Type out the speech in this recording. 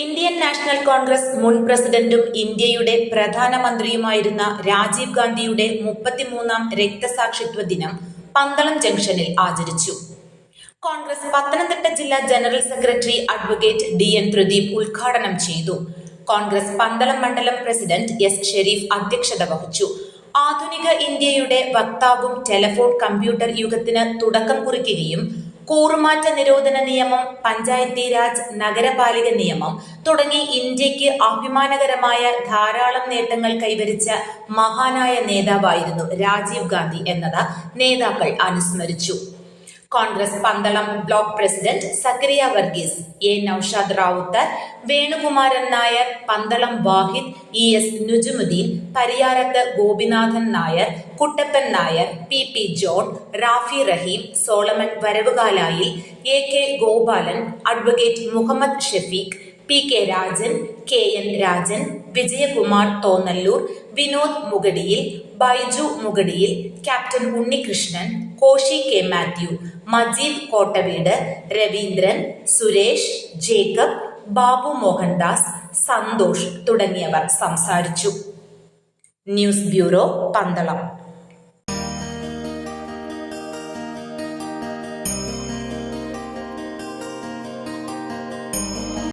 Indian national Congress മുൻ പ്രസിഡന്റും ഇന്ത്യയുടെ പ്രധാനമന്ത്രിയുമായിരുന്ന രാജീവ് ഗാന്ധിയുടെ മുപ്പത്തിമൂന്നാം രക്തസാക്ഷിത്വ ദിനം പന്തളം ജംഗ്ഷനിൽ ആചരിച്ചു. കോൺഗ്രസ് പത്തനംതിട്ട ജില്ലാ general secretary advocate D N Pradeep ഉദ്ഘാടനം ചെയ്തു. കോൺഗ്രസ് പന്തളം മണ്ഡലം പ്രസിഡന്റ് എസ് ഷെരീഫ് അധ്യക്ഷത വഹിച്ചു. ആധുനിക ഇന്ത്യയുടെ വക്താവും ടെലഫോൺ കമ്പ്യൂട്ടർ യുഗത്തിന് തുടക്കം കുറിക്കുകയും കൂറുമാറ്റ നിരോധന നിയമം പഞ്ചായത്തി രാജ് നഗരപാലിക നിയമം തുടങ്ങി ഇന്ത്യയ്ക്ക് അഭിമാനകരമായ ധാരാളം നേട്ടങ്ങൾ കൈവരിച്ച മഹാനായ നേതാവായിരുന്നു രാജീവ് ഗാന്ധി എന്നത് നേതാക്കൾ അനുസ്മരിച്ചു. Congress Pandalam block president Sakriya Varghese A Noushad Ravuthar Venukumaran Nair Pandalam Vahid E S Nujumudheen Pariyarath Gopinathan Nair Kuttappan Nair P P John Rafi Rahim Solomon Varavukalayi A K Gopalan advocate Muhammad Shefeek P K Rajan K N Rajan Vijayakumar Thonnalloor Vinod Mugadiyil Baiju Mugadiyil captain Unnikrishnan Koshy K Mathew Majeed Kottaveedu Raveendran Suresh Jacob Babu Mohandas Santhosh തുടങ്ങിയവർ സംസാരിച്ചു. News bureau Pandalam.